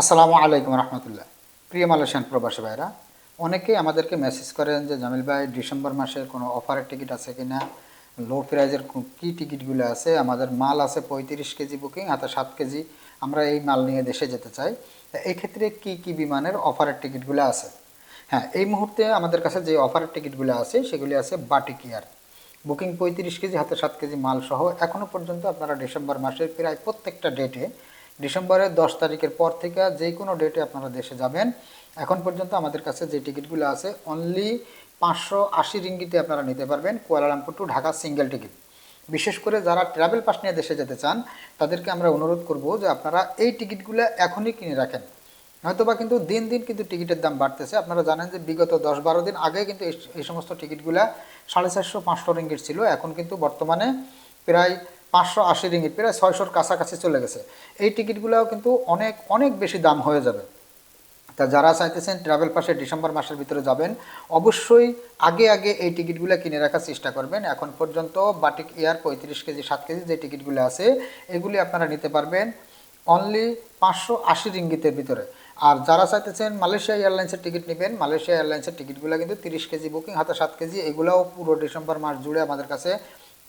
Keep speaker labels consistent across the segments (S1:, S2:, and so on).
S1: আসসালামু আলাইকুম রহমতুল্লাহ। প্রিয় মালয়েশিয়ান প্রবাসী ভাইরা অনেকেই আমাদেরকে মেসেজ করেন যে, জামিল ভাই, ডিসেম্বর মাসের কোনো অফারের টিকিট আছে কি না লো প্রাইজের কী টিকিটগুলো আছে? আমাদের মাল আছে পঁয়ত্রিশ কেজি বুকিং হাতে সাত কেজি আমরা এই মাল নিয়ে দেশে যেতে চাই। এই ক্ষেত্রে কি কি বিমানের অফারের টিকিটগুলো আছে? হ্যাঁ এই মুহূর্তে আমাদের কাছে যে অফারের টিকিটগুলো আছে, সেগুলি আছে বাটিক ইয়ার বুকিং পঁয়ত্রিশ কেজি হাতে সাত কেজি মাল সহ এখনও পর্যন্ত আপনারা ডিসেম্বর মাসের প্রায় প্রত্যেকটা ডেটে ডিসেম্বরের দশ তারিখের পর থেকে যে কোনো ডেটে আপনারা দেশে যাবেন। এখন পর্যন্ত আমাদের কাছে যে টিকিটগুলো আছে অনলি পাঁচশো আশি রিঙ্গিতে আপনারা নিতে পারবেন Kuala Lumpur to Dhaka single ticket বিশেষ করে যারা ট্রাভেল পাস নিয়ে দেশে যেতে চান, তাদেরকে আমরা অনুরোধ করব যে আপনারা এই টিকিটগুলো এখনই কিনে রাখেন। হয়তোবা কিন্তু দিন দিন কিন্তু টিকিটের দাম বাড়তেছে। আপনারা জানেন যে বিগত দশ বারো দিন আগে কিন্তু এই সমস্ত টিকিটগুলা সাড়ে চারশো, পাঁচশো রিঙ্গিট ছিল। এখন কিন্তু বর্তমানে প্রায় পাঁচশো আশি রিঙ্গিট প্রায় ছয়শোর কাছাকাছি চলে গেছে। এই টিকিটগুলোও কিন্তু অনেক অনেক বেশি দাম হয়ে যাবে। তা যারা চাইতেছেন ট্রাভেল পাসে ডিসেম্বর মাসের ভিতরে যাবেন, অবশ্যই আগে আগে এই টিকিটগুলো কিনে রাখার চেষ্টা করবেন। এখন পর্যন্ত বাটিক এয়ার পঁয়ত্রিশ কেজি, সাত কেজি যে টিকিটগুলো আছে, এগুলি আপনারা নিতে পারবেন অনলি পাঁচশো আশি রিঙ্গিতের ভিতরে। আর যারা চাইতেছেন মালয়েশিয়া এয়ারলাইন্সের টিকিট নেবেন, মালয়েশিয়া এয়ারলাইন্সের টিকিটগুলো কিন্তু তিরিশ কেজি, বুকিং হাতে সাত কেজি, এগুলোও পুরো ডিসেম্বর মাস জুড়ে আমাদের কাছে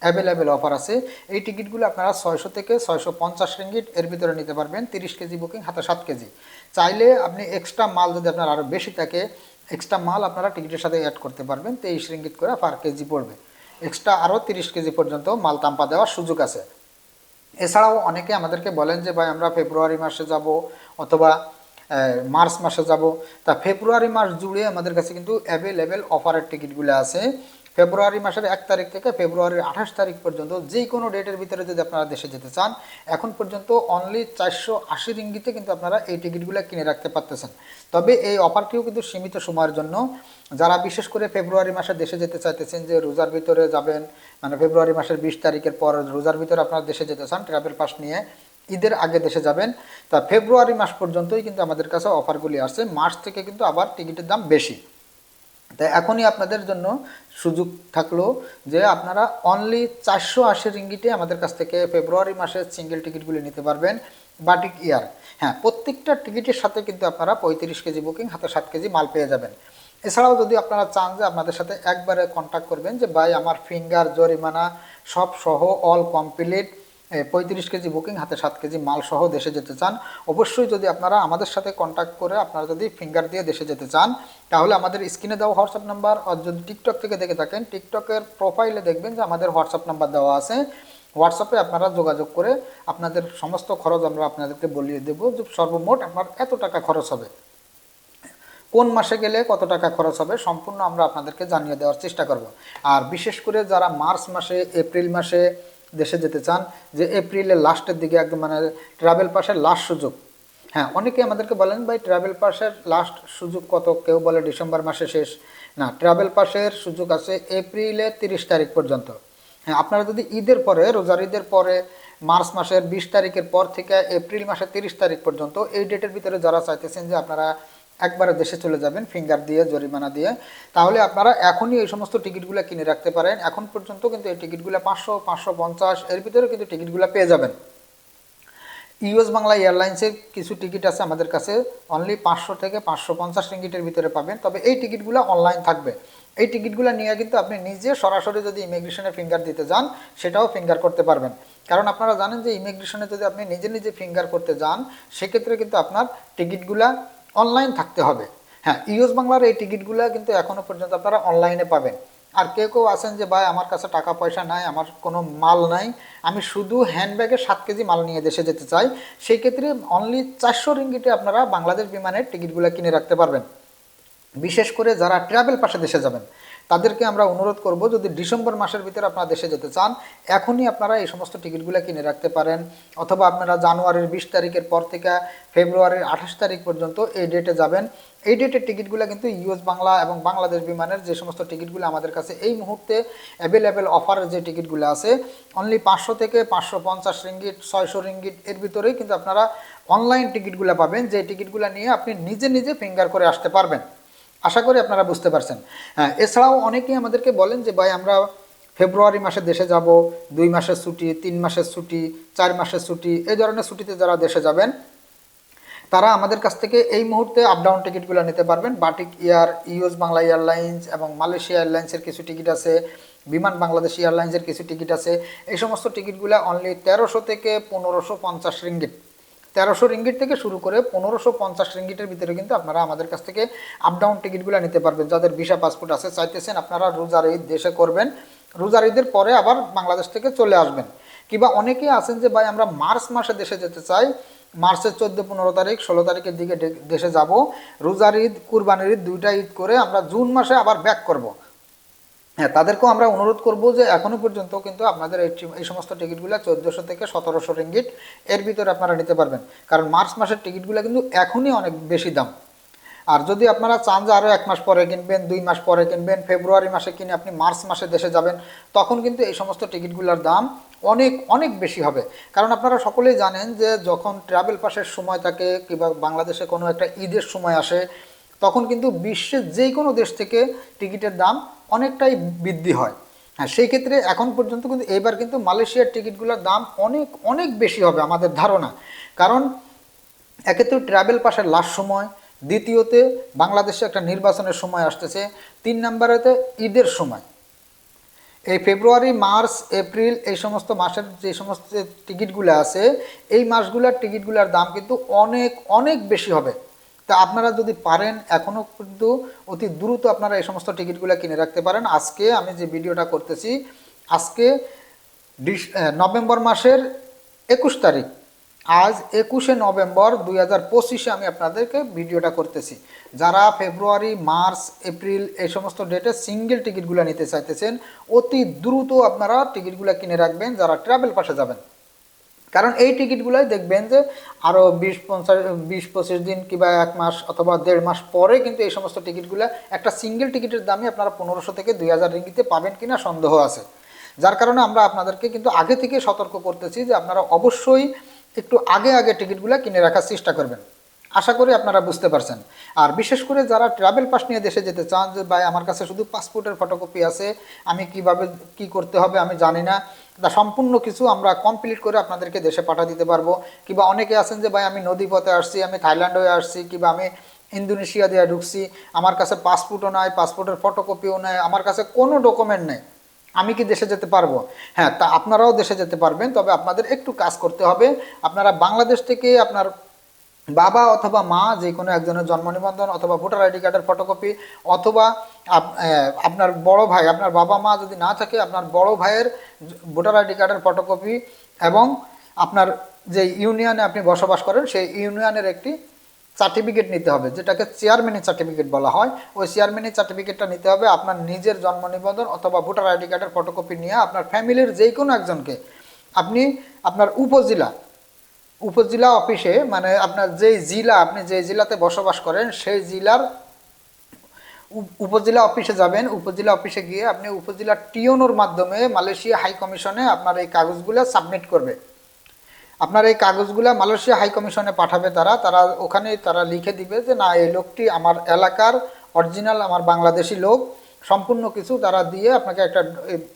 S1: অ্যাভেলেবেল অফার আছে। এই টিকিটগুলো আপনারা ছয়শো থেকে ছয়শো পঞ্চাশ রিঙ্গিট এর ভিতরে নিতে পারবেন, তিরিশ কেজি বুকিং হাতে সাত কেজি। চাইলে আপনি এক্সট্রা মাল যদি আপনার আরও বেশি থাকে এক্সট্রা মাল আপনারা টিকিটের সাথে অ্যাড করতে পারবেন, তেইশ রিঙ্গিট করে পার কেজি পড়বে। এক্সট্রা আরও তিরিশ কেজি পর্যন্ত মাল তাম্পা দেওয়ার সুযোগ আছে। এছাড়াও অনেকে আমাদেরকে বলেন যে, ভাই, আমরা ফেব্রুয়ারি মাসে যাব অথবা মার্চ মাসে যাব। তা ফেব্রুয়ারি মাস জুড়ে আমাদের কাছে কিন্তু অ্যাভেলেবেল অফারের টিকিটগুলো আছে। ফেব্রুয়ারি মাসের এক তারিখ থেকে ফেব্রুয়ারির আঠাশ তারিখ পর্যন্ত যে কোনো ডেটের ভিতরে যদি আপনারা দেশে যেতে চান, এখন পর্যন্ত অনলি চারশো আশি রিঙ্গিতে কিন্তু আপনারা এই টিকিটগুলো কিনে রাখতে পারতেছেন। তবে এই অফারটিও কিন্তু সীমিত সময়ের জন্য। যারা বিশেষ করে ফেব্রুয়ারি মাসে দেশে যেতে চাইতেছেন যে রোজার ভিতরে যাবেন মানে ফেব্রুয়ারি মাসের বিশ তারিখের পর রোজার ভিতরে আপনারা দেশে যেতে চান ট্রাভেল পাস নিয়ে ঈদের আগে দেশে যাবেন, তা ফেব্রুয়ারি মাস পর্যন্তই কিন্তু আমাদের কাছে অফারগুলি আসছে। মার্চ থেকে কিন্তু আবার টিকিটের দাম বেশি। তাই এখনই আপনাদের জন্য সুযোগ থাকল যে আপনারা অনলি চারশো আশি রিঙ্গিটে আমাদের কাছ থেকে ফেব্রুয়ারি মাসের সিঙ্গেল টিকিটগুলি নিতে পারবেন বাটিক ইয়ার হ্যাঁ প্রত্যেকটা টিকিটের সাথে কিন্তু আপনারা পঁয়ত্রিশ কেজি বুকিং হাতে সাত কেজি মাল পেয়ে যাবেন। এছাড়াও যদি আপনারা চান যে আপনাদের সাথে একবারে কন্ট্যাক্ট করবেন যে, ভাই, আমার ফিঙ্গার জরিমানা সব সহ অল কমপ্লিট পঁয়ত্রিশ কেজি বুকিং, হাতে সাত কেজি মাল সহ দেশে যেতে চান, অবশ্যই যদি আপনারা আমাদের সাথে কন্ট্যাক্ট করে আপনারা যদি ফিঙ্গার দিয়ে দেশে যেতে চান, তাহলে আমাদের স্ক্রিনে দেওয়া হোয়াটসঅ্যাপ নাম্বার আর যদি টিকটক থেকে দেখে থাকেন টিকটকের প্রোফাইলে দেখবেন যে আমাদের হোয়াটসঅ্যাপ নাম্বার দেওয়া আছে। হোয়াটসঅ্যাপে আপনারা যোগাযোগ করে আপনাদের সমস্ত খরচ আমরা আপনাদেরকে বলিয়ে দেবো যে সর্বমোট আপনার এত টাকা খরচ হবে। কোন মাসে গেলে কত টাকা খরচ হবে সম্পূর্ণ আমরা আপনাদেরকে জানিয়ে দেওয়ার চেষ্টা করব। আর বিশেষ করে যারা মার্চ মাসে, এপ্রিল মাসে দেশে যেতে চান, যে এপ্রিলের লাস্টের দিকে একদম মানে ট্রাভেল পাসের লাস্ট সুযোগ। হ্যাঁ অনেকে আমাদেরকে বলেন, ভাই ট্রাভেল পাসের লাস্ট সুযোগ কত? কেউ বলে ডিসেম্বর মাসে শেষ। না ট্রাভেল পাসের সুযোগ আছে এপ্রিলের তিরিশ তারিখ পর্যন্ত। হ্যাঁ আপনারা যদি ঈদের পরে, রোজার ঈদের পরে, মার্চ মাসের বিশ তারিখের পর থেকে এপ্রিল মাসের তিরিশ তারিখ পর্যন্ত, এই ডেটের ভিতরে যারা চাইতেছেন যে আপনারা একবারে দেশে চলে যাবেন ফিঙ্গার দিয়ে, জরিমানা দিয়ে। তাহলে আপনারা এখনই এই সমস্ত টিকিটগুলো কিনে রাখতে পারেন। এখন পর্যন্ত কিন্তু এই টিকিটগুলো পাঁচশো পাঁচশো পঞ্চাশ, এর ভিতরে কিন্তু টিকিটগুলো পেয়ে যাবেন। ইউএস বাংলা এয়ারলাইন্সের কিছু টিকিট আছে আমাদের কাছে। অনলি পাঁচশো থেকে পাঁচশো পঞ্চাশ টিকিটের ভিতরে পাবেন। তবে এই টিকিটগুলো অনলাইন থাকবে। এই টিকিটগুলো নিয়ে কিন্তু আপনি নিজে সরাসরি যদি ইমিগ্রেশনে ফিঙ্গার দিতে যান, সেটাও ফিঙ্গার করতে পারবেন। কারণ আপনারা জানেন যে ইমিগ্রেশনে যদি আপনি নিজে নিজে ফিঙ্গার করতে যান, সেক্ষেত্রে কিন্তু আপনার টিকিটগুলা অনলাইন থাকতে হবে। হ্যাঁ ইউএস বাংলার এই টিকিটগুলো কিন্তু এখনও পর্যন্ত আপনারা অনলাইনে পাবেন। আর কেউ কেউ আছেন যে, ভাই, আমার কাছে টাকা পয়সা নাই, আমার কোনো মাল নাই, আমি শুধু হ্যান্ডব্যাগে সাত কেজি মাল নিয়ে দেশে যেতে চাই। সেই ক্ষেত্রে অনলি চারশো রিঙ্গিটে আপনারা বাংলাদেশ বিমানের টিকিটগুলো কিনে রাখতে পারবেন। বিশেষ করে যারা ট্রাভেল পাশে দেশে যাবেন। তাদেরকে আমরা অনুরোধ করব, যদি ডিসেম্বর মাসের ভিতরে আপনারা দেশে যেতে চান, এখনই আপনারা এই সমস্ত টিকিটগুলো কিনে রাখতে পারেন। অথবা আপনারা জানুয়ারির বিশ তারিখের পর থেকে ফেব্রুয়ারির আঠাশ তারিখ পর্যন্ত এই ডেটে যাবেন। এই ডেটের টিকিটগুলো কিন্তু ইউএস বাংলা এবং বাংলাদেশ বিমানের যে সমস্ত টিকিটগুলো আমাদের কাছে এই মুহূর্তে অ্যাভেলেবেল অফারের যে টিকিটগুলো আছে অনলি পাঁচশো থেকে পাঁচশো পঞ্চাশ রিঙ্গিট ছয়শো রিঙ্গিট এর ভিতরেই কিন্তু আপনারা অনলাইন টিকিটগুলো পাবেন। যে টিকিটগুলো নিয়ে আপনি নিজে নিজে ফিঙ্গার করে আসতে পারবেন। আশা করি আপনারা বুঝতে পারছেন। হ্যাঁ এছাড়াও অনেকেই আমাদেরকে বলেন যে, ভাই, আমরা ফেব্রুয়ারি মাসে দেশে যাব, দুই মাসের ছুটি, তিন মাসের ছুটি, চার মাসের ছুটি, এই ধরনের ছুটিতে যারা দেশে যাবেন, তারা আমাদের কাছ থেকে এই মুহূর্তে আপ ডাউন টিকিটগুলো নিতে পারবেন। Batik air US Bangla airlines এবং মালয়েশিয়া এয়ারলাইন্সের কিছু টিকিট আছে বিমান বাংলাদেশ এয়ারলাইন্সের কিছু টিকিট আছে। এই সমস্ত টিকিটগুলো অনলি তেরোশো থেকে পনেরোশো পঞ্চাশ রিঙ্গিট তেরোশো রিঙ্গিট থেকে শুরু করে পনেরোশো পঞ্চাশ রিঙ্গিটের ভিতরে কিন্তু আপনারা আমাদের কাছ থেকে আপ ডাউন টিকিটগুলো নিতে পারবেন। যাদের ভিসা পাসপোর্ট আছে, চাইতেছেন আপনারা রোজার ঈদ দেশে করবেন। রোজার ঈদের পরে আবার বাংলাদেশ থেকে চলে আসবেন। কিংবা অনেকেই আছেন যে, ভাই, আমরা মার্চ মাসে দেশে যেতে চাই। মার্চের চোদ্দ, পনেরো তারিখ, ষোলো তারিখের দিকে দেশে যাব। রোজার ঈদ, কুরবানির ঈদ দুইটা ঈদ করে আমরা জুন মাসে আবার ব্যাক করব। হ্যাঁ তাদেরকেও আমরা অনুরোধ করব যে এখনও পর্যন্ত কিন্তু আপনাদের এই এই সমস্ত টিকিটগুলো চোদ্দোশো থেকে সতেরোশো রিঙ্গিট এর ভিতরে আপনারা নিতে পারবেন। কারণ মার্চ মাসের টিকিটগুলো কিন্তু এখনই অনেক বেশি দাম। আর যদি আপনারা চান যে আরও এক মাস পরে কিনবেন, দুই মাস পরে কিনবেন, ফেব্রুয়ারি মাসে কিনে আপনি মার্চ মাসে দেশে যাবেন, তখন কিন্তু এই সমস্ত টিকিটগুলোর দাম অনেক অনেক বেশি হবে। কারণ আপনারা সকলেই জানেন যে যখন ট্রাভেল পাসের সময় থাকে কিংবা বাংলাদেশে কোনো একটা ঈদের সময় আসে তখন কিন্তু বিশ্বের যে কোনো দেশ থেকে টিকিটের দাম অনেকটাই বৃদ্ধি হয়। হ্যাঁ সেই ক্ষেত্রে এখন পর্যন্ত কিন্তু এবার কিন্তু মালয়েশিয়ার টিকিটগুলোর দাম অনেক অনেক বেশি হবে আমাদের ধারণা। কারণ একে তো ট্রাভেল পাসের লাস্ট সময়, দ্বিতীয়তে বাংলাদেশে একটা নির্বাচনের সময় আসতেছে, তিন নম্বরেতে ঈদের সময়। এই ফেব্রুয়ারি, মার্চ, এপ্রিল এই সমস্ত মাসের যে সমস্ত টিকিটগুলো আছে, এই মাসগুলোর টিকিটগুলোর দাম কিন্তু অনেক অনেক বেশি হবে। তা আপনারা যদি পারেন এখনও কিন্তু অতি দ্রুত আপনারা এই সমস্ত টিকিটগুলো কিনে রাখতে পারেন। আজকে আমি যে ভিডিওটা করতেছি, আজকে ডিস নভেম্বর মাসের একুশ তারিখ। আজ একুশে নভেম্বর দুই হাজার পঁচিশে আমি আপনাদেরকে ভিডিওটা করতেছি। যারা ফেব্রুয়ারি, মার্চ, এপ্রিল এই সমস্ত ডেটে সিঙ্গেল টিকিটগুলো নিতে চাইতেছেন, অতি দ্রুত আপনারা টিকিটগুলো কিনে রাখবেন। যারা ট্রাভেল পাশে যাবেন কারণ এই টিকিটগুলোই দেখবেন যে আরও বিশ পঞ্চাশ, বিশ পঁচিশ দিন কিংবা এক মাস অথবা দেড় মাস পরে কিন্তু এই সমস্ত টিকিটগুলো একটা সিঙ্গেল টিকিটের দামই আপনারা পনেরোশো থেকে দুই হাজার রিঙ্গিতে পাবেন কিনা সন্দেহ আছে। যার কারণে আমরা আপনাদেরকে কিন্তু আগে থেকে সতর্ক করতেছি যে আপনারা অবশ্যই একটু আগে আগে টিকিটগুলো কিনে রাখার চেষ্টা করবেন। আশা করি আপনারা বুঝতে পারছেন। আর বিশেষ করে যারা ট্রাভেল পাস নিয়ে দেশে যেতে চান যে, ভাই, আমার কাছে শুধু পাসপোর্টের ফটোকপি আছে, আমি কীভাবে, কি করতে হবে আমি জানি না। তা সম্পূর্ণ কিছু আমরা কমপ্লিট করে আপনাদেরকে দেশে পাঠা দিতে পারব। কিংবা অনেকে আছেন যে, ভাই, আমি নদীপথে আসছি, আমি থাইল্যান্ড হয়ে আসছি, কিংবা আমি ইন্দোনেশিয়া দিয়ে ঢুকছি, আমার কাছে পাসপোর্টও নাই পাসপোর্টের ফটোকপিও নাই, আমার কাছে কোনো ডকুমেন্ট নেই, আমি কি দেশে যেতে পারব? হ্যাঁ তা আপনারাও দেশে যেতে পারবেন, তবে আপনাদের একটু কাজ করতে হবে। আপনারা বাংলাদেশ থেকে আপনার বাবা অথবা মা যে কোনো একজনের জন্ম নিবন্ধন অথবা ভোটার আইডি কার্ডের ফটোকপি, অথবা আপনার বড় ভাই, আপনার বাবা মা যদি না থাকে, আপনার বড় ভাইয়ের ভোটার আইডি কার্ডের ফটোকপি এবং আপনার যে ইউনিয়নে আপনি বসবাস করেন, সেই ইউনিয়নের একটি সার্টিফিকেট নিতে হবে, যেটাকে চেয়ারম্যানের সার্টিফিকেট বলা হয়। ওই চেয়ারম্যানের সার্টিফিকেটটা নিতে হবে আপনার নিজের জন্ম নিবন্ধন অথবা ভোটার আইডি কার্ডের ফটোকপি নিয়ে আপনার ফ্যামিলির যে কোনো একজনকে। আপনি আপনার উপজেলা উপজেলা অফিসে মানে আপনার যেই জেলা, আপনি যে জেলাতে বসবাস করেন, সেই জেলার উপ- উপজেলা অফিসে যাবেন। উপজেলা অফিসে গিয়ে আপনি উপজেলা টিওনোর মাধ্যমে মালয়েশিয়া হাই কমিশনে আপনার এই কাগজগুলো সাবমিট করবে। আপনার এই কাগজগুলো মালয়েশিয়া হাই কমিশনে পাঠাবে তারা। তারা ওখানে তারা লিখে দিবে যে, না, এই লোকটি আমার এলাকার অরিজিনাল, আমার বাংলাদেশি লোক। সম্পূর্ণ কিছু তারা দিয়ে আপনাকে একটা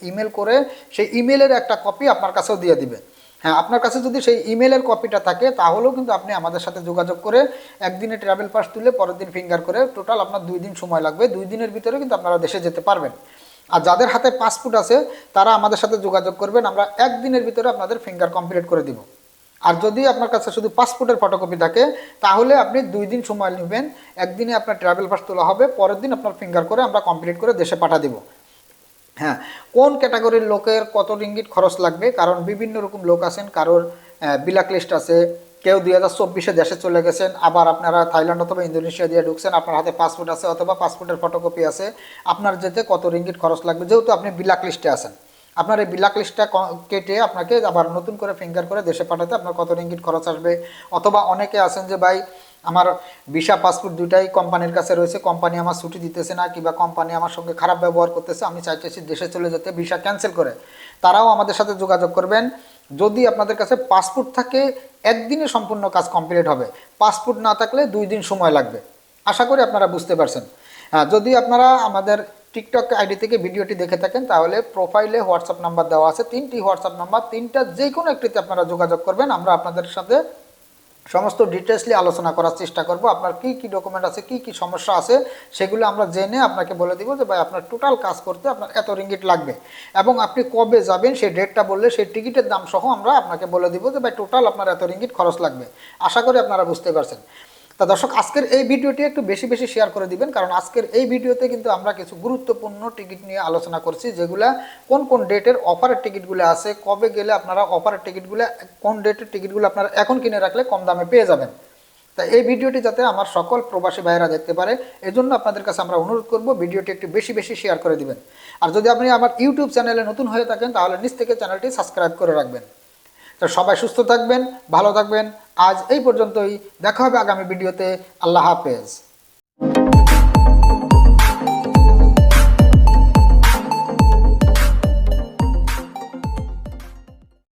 S1: ইমেল করে, সেই ইমেলের একটা কপি আপনার কাছেও দিয়ে দিবে। হ্যাঁ আপনার কাছে যদি সেই ইমেলের কপিটা থাকে, তাহলেও কিন্তু আপনি আমাদের সাথে যোগাযোগ করে একদিনে ট্রাভেল পাস তুলে পরের দিন ফিঙ্গার করে টোটাল আপনার দুই দিন সময় লাগবে। দুই দিনের ভিতরে কিন্তু আপনারা দেশে যেতে পারবেন। আর যাদের হাতে পাসপোর্ট আছে, তারা আমাদের সাথে যোগাযোগ করবেন। আমরা একদিনের ভিতরে আপনাদের ফিঙ্গার কমপ্লিট করে দিব। আর যদি আপনার কাছে শুধু পাসপোর্টের ফটোকপি থাকে, তাহলে আপনি দুই দিন সময় নেবেন। একদিনে আপনার ট্রাভেল পাস তোলা হবে, পরের দিন আপনার ফিঙ্গার করে আমরা কমপ্লিট করে দেশে পাঠা দিব। হ্যাঁ কোন ক্যাটাগরির লোকের কত রিঙ্গিট খরচ লাগবে? কারণ বিভিন্ন রকম লোক আছেন, কারোর বিলাক লিস্ট আছে, কেউ দুই হাজার চব্বিশে দেশে চলে গেছেন, আবার আপনারা থাইল্যান্ড অথবা ইন্দোনেশিয়া দিয়ে ঢুকছেন, আপনার হাতে পাসপোর্ট আছে অথবা পাসপোর্টের ফটোকপি আছে, আপনার যেতে কত রিঙ্গিট খরচ লাগবে? যেহেতু আপনি বিলাক লিস্টে আছেন, আপনার এই বিলাক লিস্টটা কেটে আপনাকে আবার নতুন করে ফিঙ্গার করে দেশে পাঠাতে আপনার কত রিঙ্গিট খরচ আসবে? অথবা অনেকে আছেন যে, ভাই আমার ভিসা পাসপোর্ট দুটাই কোম্পানির কাছে রয়েছে। কোম্পানি আমার ছুটি দিতেছে না কিংবা কোম্পানি আমার সঙ্গে খারাপ ব্যবহার করতেছে, আমি চাইতেছি দেশে চলে যেতে ভিসা ক্যান্সেল করে। তারাও আমাদের সাথে যোগাযোগ করবেন। যদি আপনাদের কাছে পাসপোর্ট থাকে, একদিনে সম্পূর্ণ কাজ কমপ্লিট হবে। পাসপোর্ট না থাকলে দুই দিন সময় লাগবে। আশা করি আপনারা বুঝতে পারছেন। হ্যাঁ যদি আপনারা আমাদের টিকটক আইডি থেকে ভিডিওটি দেখে থাকেন, তাহলে প্রোফাইলে হোয়াটসঅ্যাপ নাম্বার দেওয়া আছে। তিনটি হোয়াটসঅ্যাপ নাম্বার তিনটা যে কোনো একটিতে আপনারা যোগাযোগ করবেন। আমরা আপনাদের সাথে সমস্ত ডিটেলসলি আলোচনা করার চেষ্টা করব। আপনার কি কি ডকুমেন্ট আছে, কি কি সমস্যা আছে, সেগুলো আমরা জেনে আপনাকে বলে দিব যে, ভাই, আপনার টোটাল কাজ করতে আপনার এত রিঙ্গিট লাগবে। এবং আপনি কবে যাবেন, সেই ডেটটা বললে সেই টিকিটের দাম সহ আমরা আপনাকে বলে দিব যে, ভাই টোটাল আপনার এত রিঙ্গিট খরচ লাগবে। আশা করি আপনারা বুঝতে পারছেন। তা দর্শক, আজকের এই ভিডিওটি একটু বেশি বেশি শেয়ার করে দিবেন, কারণ আজকের এই ভিডিওতে কিন্তু আমরা কিছু গুরুত্বপূর্ণ টিকিট নিয়ে আলোচনা করছি, যেগুলা কোন কোন ডেটের অফারের টিকিটগুলো আছে, কবে গেলে আপনারা অফারের টিকিটগুলো কোন ডেটের টিকিটগুলো আপনারা এখন কিনে রাখলে কম দামে পেয়ে যাবেন। তা এই ভিডিওটি যাতে আমার সকল প্রবাসী ভাইয়েরা দেখতে পারে, এজন্য আপনাদের কাছে আমরা অনুরোধ করব ভিডিওটি একটু বেশি বেশি শেয়ার করে দিবেন। আর যদি আপনি আমার ইউটিউব চ্যানেলে নতুন হয়ে থাকেন, তাহলে নিচ থেকে চ্যানেলটি সাবস্ক্রাইব করে রাখবেন। তো সবাই সুস্থ থাকবেন, ভালো থাকবেন আজ এই পর্যন্তই। দেখা হবে আগামী ভিডিওতে। আল্লাহ হাফেজ।